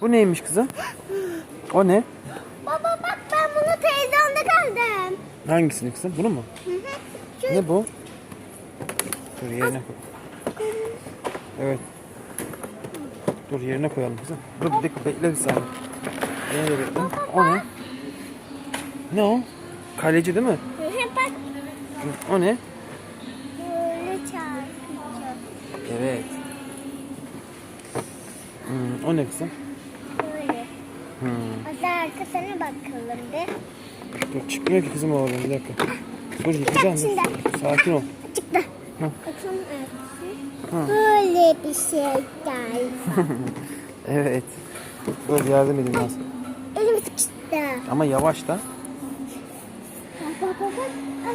Bu neymiş kızım? O ne? Baba bak ben bunu televizyonda kaldım. Hangisini kızım? Bunu mu? Hı hı. Şu Ne bu? Dur yerine koy. Evet. Dur yerine koyalım kızım. Dur bir dakika bekle bir saniye. Nereye bekle? O ne? Ne o? Kaleci değil mi? Hı hı, bak O ne? böyle çarpıyor. Evet. Hmm, o ne kızım? Hmm. Hadi arkasına bakalım bir. Dur çıkmıyor ki kızım oradan bir dakika. Dur yıkayacağım. dur. Şimdi. Sakin ol. Çıktı. Bakalım arkası. Böyle bir şey galiba. Evet. Dur yardım edeyim biraz. Elim sıkıştı. Ama yavaş da.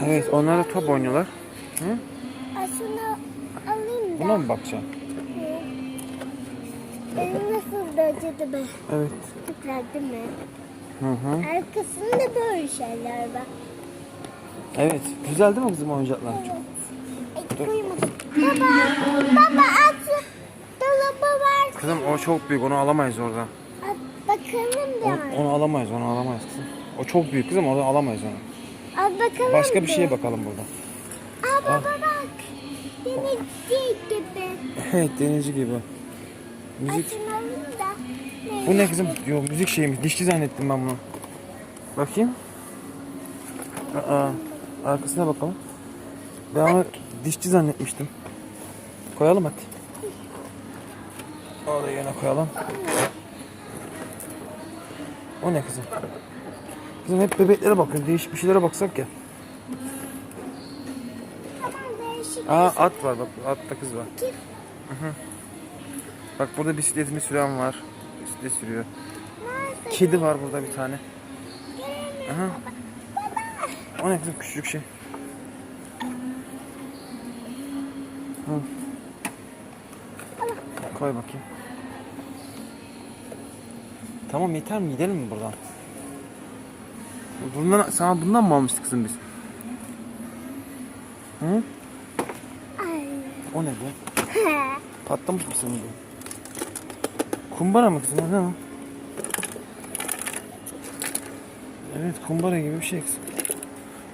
Evet onlar da top oynuyorlar. Hı? Aslında alayım da. Buna mı bakacaksın? Elim nasıl da acıdı be. Evet. Tıkladı mı? Hı hı. Arkasında böyle şeyler var. Evet. Güzel değil mi kızım oyuncaklar? Ay, koymadım. Baba, baba at. Dolaba var. Kızım o çok büyük onu alamayız orada. At bakalım Onu, da. onu alamayız onu alamayız kızım. O çok büyük kızım onu alamayız onu. Al bakalım Başka bir şeye bakalım burada. Aa baba bak. Denizci gibi. Evet denizci gibi. Müzik. Bu ne kızım? Yo müzik şeymiş. Dişçi zannettim ben bunu. Bakayım. Aa, arkasına bakalım. Ben onu dişçi zannetmiştim. Koyalım hadi. Onu da yerine koyalım. O ne kızım? Kızım hep bebeklere bakıyoruz. Değişik bir şeylere baksak ya. Aa at var bak. Atta kız var. Kim? Bak burada bisikletini süren var. Bisiklet sürüyor. Nerede? Kedi var burada bir tane. Aha. O ne kızım küçücük şey. Hı. Koy bakayım. Tamam yeter mi? Gidelim mi buradan? Bundan, sana bundan mı almıştık kızım biz? Hı? Ay. O ne bu? Patlamış mısın bu? Kumbara mı kızım? Ne o? Evet kumbara gibi bir şey kızım.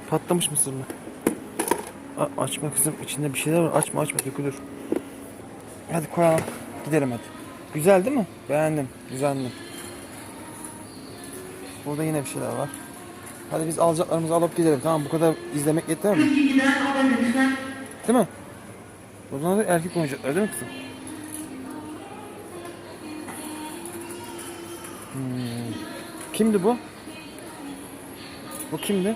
Patlamış mısır mı? A- açma kızım içinde bir şeyler var. Açma açma dökülür. Hadi koyalım. Gidelim hadi. Güzel değil mi? Beğendim. Güzeldi. Burada yine bir şeyler var. Hadi biz alacaklarımızı alıp gidelim. Tamam bu kadar izlemek yeter mi? Değil mi? Bunlar da erkek oyuncaklar değil mi kızım? Hmm. Kimdi bu? Bu kimdi?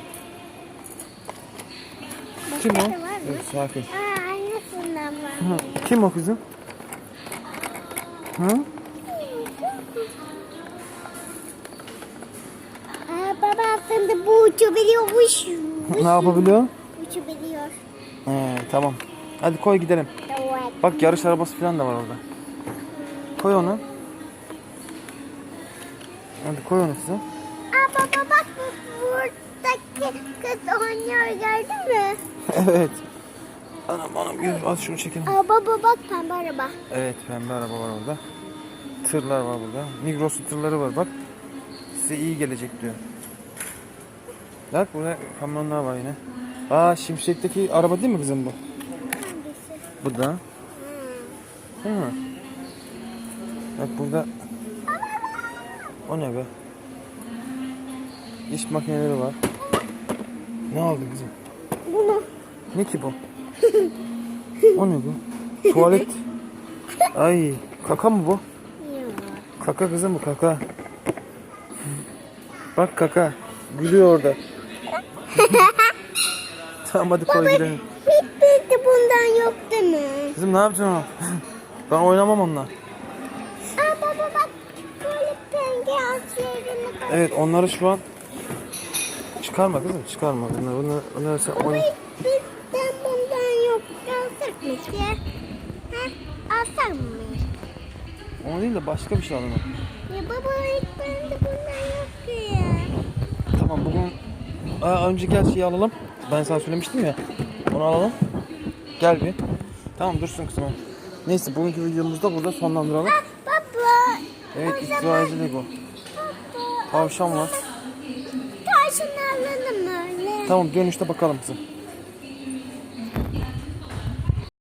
Kim o? Evet, sakin. Aa aynısından var. Kim o kızım? Hı? Aa baba aslında bu uçabiliyormuş. Ne yapabiliyor? Uçabiliyor. He, tamam. Hadi koy gidelim. Evet. Bak yarış arabası falan da var orada. Koy onu. Hadi koy onu kızım. Aa baba bak bu buradaki kız oynuyor gördün mü? evet. Anam anam yürü az şunu çekelim. Aa baba bak pembe araba. Evet pembe araba var orada. Tırlar var burada. Migros'un tırları var bak. Size iyi gelecek diyor. Bak burada kamyonlar var yine. Aa Şimşek'teki araba değil mi kızım bu? Bu da. Değil mi? Bak burada. O ne be? İş makineleri var. Ne aldın kızım? Bunu. Ne ki bu? o ne bu? Tuvalet. Ay kaka mı bu? Kaka kızım bu kaka. Bak kaka. Gülüyor orada. tamam hadi koy gidelim. Hiçbirisi bundan yok değil mi? Kızım ne yapacaksın onu? ben oynamam onunla. Aa baba bak Evet onları şu an çıkarma kızım çıkarma. Bunları, bunları, bunları sen oyna. Hiçbirisinden bundan yok. Alsak mı ki? Ha? Alsak mı? Onu değil de başka bir şey alalım. Ya baba hiçbirinde bundan yok ki ya. Tamam bugün Aa, önceki her şeyi alalım. Ben sana söylemiştim ya. Onu alalım. Gel bir. Tamam dursun kızım. Neyse bugünkü videomuzu da burada sonlandıralım. Ah baba Evet itfaiyeci Lego. Baba. Tavşan var. Tavşan alalım öyle. Tamam dönüşte bakalım kızım.